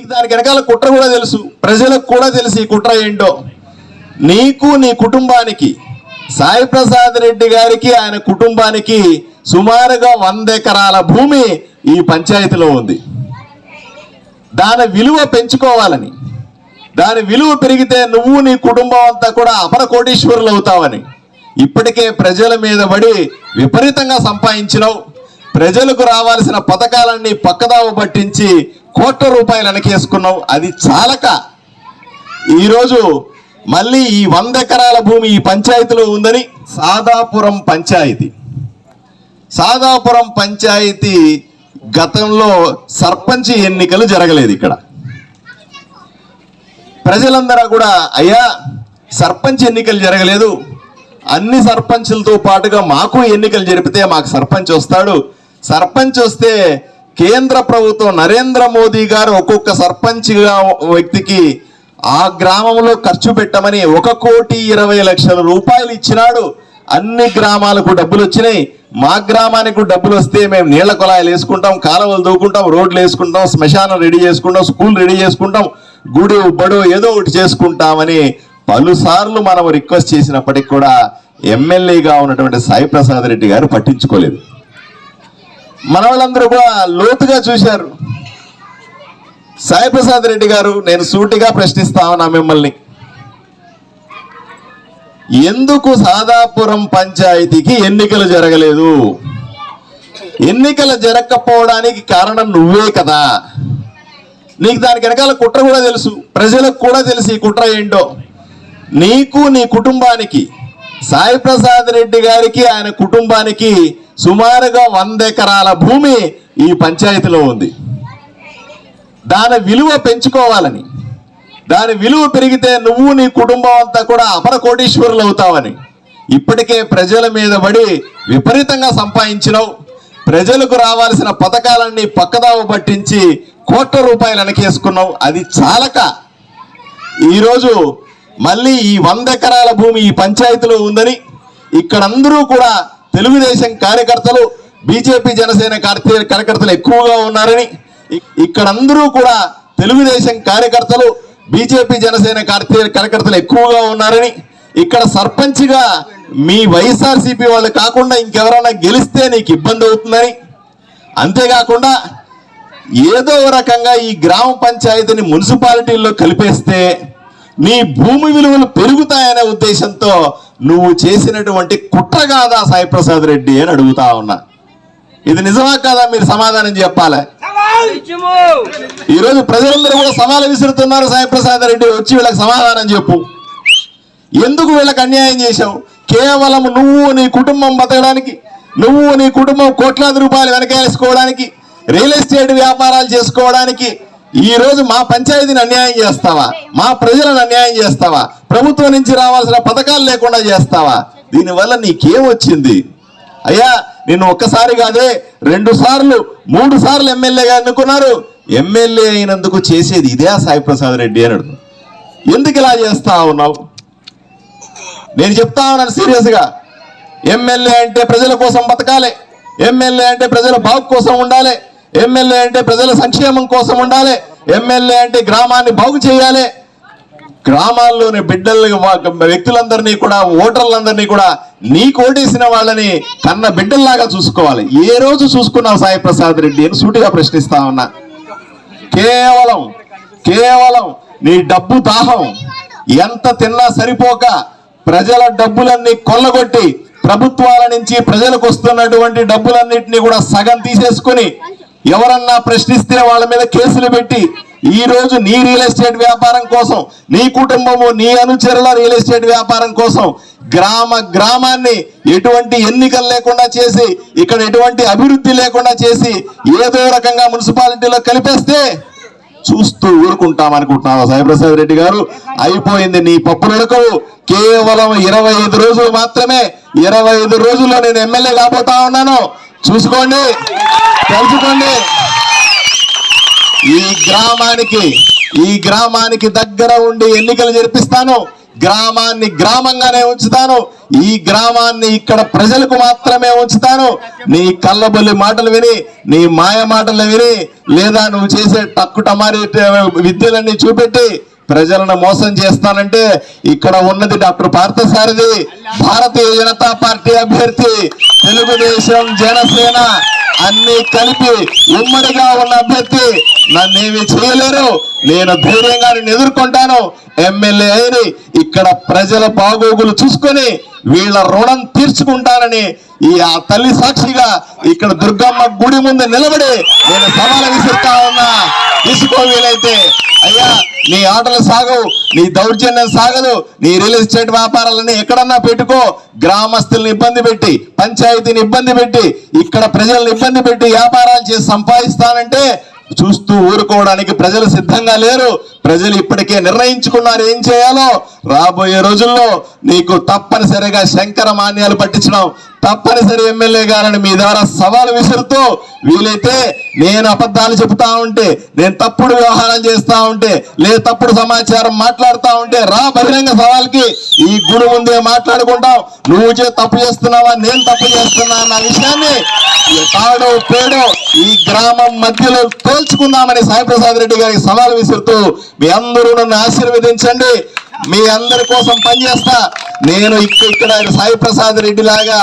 నీకు దానికి వెనకాల కుట్ర కూడా తెలుసు. ప్రజలకు కూడా తెలుసు ఈ కుట్ర ఏంటో. నీకు నీ కుటుంబానికి సాయి ప్రసాద్ రెడ్డి గారికి ఆయన కుటుంబానికి సుమారుగా వంద ఎకరాల భూమి ఈ పంచాయతీలో ఉంది. దాని విలువ పెంచుకోవాలని. దాని విలువ పెరిగితే నువ్వు నీ కుటుంబం అంతా కూడా అపర కోటీశ్వరులు అవుతావని. ఇప్పటికే ప్రజల మీద పడి విపరీతంగా సంపాదించినావు. ప్రజలకు రావాల్సిన పథకాలన్నీ పక్కదావ పట్టించి కోట్ల రూపాయలు వెనకేసుకున్నావు అది చాలక. ఈరోజు మళ్ళీ ఈ వంద ఎకరాల భూమి ఈ పంచాయతీలో ఉందని సాదాపురం పంచాయతీ. సాదాపురం పంచాయతీ గతంలో సర్పంచ్ ఎన్నికలు జరగలేదు ఇక్కడ. ప్రజలందరూ కూడా అయ్యా సర్పంచ్ ఎన్నికలు జరగలేదు. అన్ని సర్పంచులతో పాటుగా మాకు ఎన్నికలు జరిపితే మాకు సర్పంచ్ వస్తాడు. సర్పంచ్ వస్తే కేంద్ర ప్రభుత్వం నరేంద్ర మోదీ గారు ఒక్కొక్క సర్పంచ్గా వ్యక్తికి ఆ గ్రామంలో ఖర్చు పెట్టమని ఒక కోటి ఇరవై లక్షల రూపాయలు ఇచ్చినాడు. అన్ని గ్రామాలకు డబ్బులు వచ్చినాయి. మా గ్రామానికి డబ్బులు వస్తే మేము నీళ్ళ కుళాయిలు వేసుకుంటాం కాలువలు దూకుంటాం రోడ్లు వేసుకుంటాం శ్మశానం రెడీ చేసుకుంటాం స్కూల్ రెడీ చేసుకుంటాం గుడి బడు ఏదో ఒకటి చేసుకుంటామని పలుసార్లు మనం రిక్వెస్ట్ చేసినప్పటికి కూడా ఎమ్మెల్యేగా ఉన్నటువంటి సాయి ప్రసాద్ రెడ్డి గారు పట్టించుకోలేదు. మన వాళ్ళందరూ కూడా లోతుగా చూశారు. సాయిప్రసాద్ రెడ్డి గారు నేను సూటిగా ప్రశ్నిస్తా ఉన్నా మిమ్మల్ని. ఎందుకు సాదాపురం పంచాయతీకి ఎన్నికలు జరగలేదు? ఎన్నికలు జరగకపోవడానికి కారణం నువ్వే కదా. నీకు దానికి వెనకాల కుట్ర కూడా తెలుసు. ప్రజలకు కూడా తెలుసు ఈ కుట్ర ఏంటో. నీకు నీ కుటుంబానికి సాయి ప్రసాద్ రెడ్డి గారికి ఆయన కుటుంబానికి సుమారుగా వంద ఎకరాల భూమి ఈ పంచాయతీలో ఉంది. దాని విలువ పెంచుకోవాలని. దాని విలువ పెరిగితే నువ్వు నీ కుటుంబం అంతా కూడా అపర కోటీశ్వరులు అవుతావని. ఇప్పటికే ప్రజల మీద పడి విపరీతంగా సంపాదించినావు. ప్రజలకు రావాల్సిన పథకాలన్నీ పక్కదావ పట్టించి కోట్ల రూపాయలు వెనకేసుకున్నావు. అది చాలక. ఈరోజు మళ్ళీ ఈ వంద ఎకరాల భూమి ఈ పంచాయతీలో ఉందని ఇక్కడ అందరూ కూడా తెలుగుదేశం కార్యకర్తలు బీజేపీ జనసేన కార్యకర్తలు ఎక్కువగా ఉన్నారని ఇక్కడందరూ ఇక్కడ అందరూ కూడా తెలుగుదేశం కార్యకర్తలు బీజేపీ జనసేన కార్యకర్తలు ఎక్కువగా ఉన్నారని ఇక్కడ సర్పంచ్గా మీ వైఎస్ఆర్సీపీ వాళ్ళు కాకుండా ఇంకెవరైనా గెలిస్తే నీకు ఇబ్బంది అవుతుందని. అంతేకాకుండా ఏదో రకంగా ఈ గ్రామ పంచాయతీని మున్సిపాలిటీల్లో కలిపేస్తే నీ భూమి విలువలు పెరుగుతాయనే ఉద్దేశంతో నువ్వు చేసినటువంటి కుట్ర కాదా సాయిప్రసాద్ రెడ్డి అని అడుగుతా ఉన్నా. ఇది నిజమా కాదా మీరు సమాధానం చెప్పాలి? ఈరోజు ప్రజలందరూ కూడా సవాలు విసురుతున్నారు సాయిప్రసాద్ రెడ్డి వచ్చి వీళ్ళకి సమాధానం చెప్పు. ఎందుకు వీళ్ళకి అన్యాయం చేశావు? కేవలం నువ్వు నీ కుటుంబం బతకడానికి నువ్వు నీ కుటుంబం కోట్లాది రూపాయలు వెనకేసుకోవడానికి రియల్ ఎస్టేట్ వ్యాపారాలు చేసుకోవడానికి ఈ రోజు మా పంచాయతీని అన్యాయం చేస్తావా? మా ప్రజలను అన్యాయం చేస్తావా? ప్రభుత్వం నుంచి రావాల్సిన పథకాలు లేకుండా చేస్తావా? దీనివల్ల నీకేం వచ్చింది అయ్యా నేను ఒక్కసారి కాదే రెండు సార్లు మూడు సార్లు ఎమ్మెల్యేగా ఎన్నుకున్నారు. ఎమ్మెల్యే అయినందుకు చేసేది ఇదే సాయి ప్రసాద్ రెడ్డి అని అడుగు. ఎందుకు ఇలా చేస్తా ఉన్నావు? నేను చెప్తా ఉన్నాను సీరియస్గా. ఎమ్మెల్యే అంటే ప్రజల కోసం బతకాలి. ఎమ్మెల్యే అంటే ప్రజల బాగు కోసం ఉండాలి. ఎమ్మెల్యే అంటే ప్రజల సంక్షేమం కోసం ఉండాలి. ఎమ్మెల్యే అంటే గ్రామాన్ని బాగు చేయాలి. గ్రామాల్లోని బిడ్డలు వ్యక్తులందరినీ కూడా ఓటర్లందరినీ కూడా నీ కోటేసిన వాళ్ళని కన్న బిడ్డల్లాగా చూసుకోవాలి. ఏ రోజు చూసుకున్నావు సాయి ప్రసాద్ రెడ్డి అని సూటిగా ప్రశ్నిస్తా ఉన్నా. కేవలం కేవలం నీ డబ్బు దాహం. ఎంత తిన్నా సరిపోక ప్రజల డబ్బులన్నీ కొల్లగొట్టి ప్రభుత్వాల నుంచి ప్రజలకు వస్తున్నటువంటి డబ్బులన్నింటినీ కూడా సగం తీసేసుకుని ఎవరన్నా ప్రశ్నిస్తే వాళ్ళ మీద కేసులు పెట్టి ఈ రోజు నీ రియల్ ఎస్టేట్ వ్యాపారం కోసం నీ కుటుంబము నీ అనుచరుల రియల్ ఎస్టేట్ వ్యాపారం కోసం గ్రామ గ్రామాన్ని ఎటువంటి ఎన్నికలు లేకుండా చేసి ఇక్కడ ఎటువంటి అభివృద్ధి లేకుండా చేసి ఏదో రకంగా మున్సిపాలిటీలో కలిపేస్తే చూస్తూ ఊరుకుంటాం అనుకుంటున్నావా సాయిప్రసాద్ రెడ్డి గారు? అయిపోయింది నీ పప్పులడకవు కేవలం ఇరవై ఐదు రోజులు మాత్రమే ఇరవై ఐదు రోజుల్లో నేను ఎమ్మెల్యే కాబోతా ఉన్నాను. చూసుకోండి. తెలుసుకోండి ఈ గ్రామానికి ఈ గ్రామానికి దగ్గర ఉండి ఎన్నికలు జరిపిస్తాను. గ్రామాన్ని గ్రామంగానే ఉంచుతాను. ఈ గ్రామాన్ని ఇక్కడ ప్రజలకు మాత్రమే ఉంచుతాను. నీ కళ్ళబొల్లి మాటలు విని నీ మాయ మాటలు విని లేదా నువ్వు చేసే టక్కుటమారి విద్యలన్నీ చూపెట్టి ప్రజలను మోసం చేస్తానంటే ఇక్కడ ఉన్నది డాక్టర్ పార్థసారథి భారతీయ జనతా పార్టీ అభ్యర్థి తెలుగుదేశం జనసేన అన్ని కలిపి ఉమ్మడిగా ఉన్న అభ్యర్థి. నన్నేమి చేయలేరు. నేను ధైర్యంగా ఎదుర్కొంటాను ఎమ్మెల్యే అయిని ఇక్కడ ప్రజల బాగోగులు చూసుకొని వీళ్ళ రుణం తీర్చుకుంటానని ఈ ఆ తల్లి సాక్షిగా ఇక్కడ దుర్గమ్మ గుడి ముందు నిలబడి నేను సవాలు విసురుతా ఉన్నా. తీసుకో వీలైతే. అయ్యా నీ ఆటలు సాగవు నీ దౌర్జన్యం సాగదు నీ రియల్ ఎస్టేట్ వ్యాపారాలన్నీ ఎక్కడన్నా పెట్టుకో. గ్రామస్తుల్ని ఇబ్బంది పెట్టి పంచాయతీని ఇబ్బంది పెట్టి ఇక్కడ ప్రజల్ని ఇబ్బంది పెట్టి వ్యాపారాలు చేసి సంపాదిస్తానంటే చూస్తూ ఊరుకోవడానికి ప్రజలు సిద్ధంగా లేరు. ప్రజలు ఇప్పటికే నిర్ణయించుకున్నారు. ఏం చేయాలో? రాబోయే రోజుల్లో నీకు తప్పనిసరిగా శంకర మాన్యాలు పట్టించడం తప్పనిసరి ఎమ్మెల్యే గారని మీ ద్వారా సవాలు విసురుతూ వీలైతే నేను అబద్ధాలు చెబుతా ఉంటే నేను తప్పుడు వ్యవహారం చేస్తా ఉంటే లేదా తప్పుడు సమాచారం మాట్లాడుతూ ఉంటే రా బహిరంగ సవాల్కి ఈ గుడి ముందే మాట్లాడుకుంటాం. నువ్వు చే తప్పు చేస్తున్నావా నేను తప్పు చేస్తున్నా అన్న విషయాన్ని తాడో తాడు పేడు ఈ గ్రామం మధ్యలో తోల్చుకుందామని సాయిప్రసాద్ రెడ్డి గారికి సవాల్ విసురుతూ మీ అందరూ నన్ను ఆశీర్వదించండి. మీ అందరి కోసం పనిచేస్తా. నేను ఇక్కడ ఆయన సాయి ప్రసాద్ రెడ్డి లాగా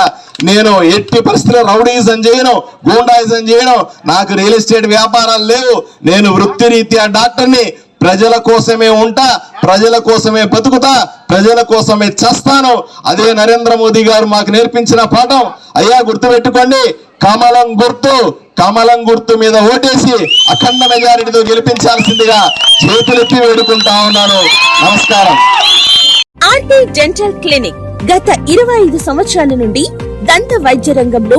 నేను ఎట్టి పరిస్థితుల్లో రౌడీజం చేయను గూండాయిజం చేయను. నాకు రియల్ ఎస్టేట్ వ్యాపారాలు లేవు. నేను వృత్తిరీత్యా డాక్టర్ని ప్రజల కోసమే ఉంటా ప్రజల కోసమే బతుకుతా ప్రజల కోసమే చేస్తాను. అదే నరేంద్ర మోదీ గారు మాకు నేర్పించిన పాఠం. అయ్యా గుర్తుపెట్టుకోండి. కమలం గుర్తు కమలం గుర్తు మీద ఓటేసి అఖండ మెజారిటీతో గెలిపించాల్సిందిగా చేతులెత్తి వేడుకుంటా ఉన్నాను. నమస్కారం. ఆర్టీ డెంటల్ క్లినిక్ గత ఇరవై ఐదు సంవత్సరాల నుండి దంత వైద్య రంగంలో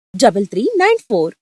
double three nine four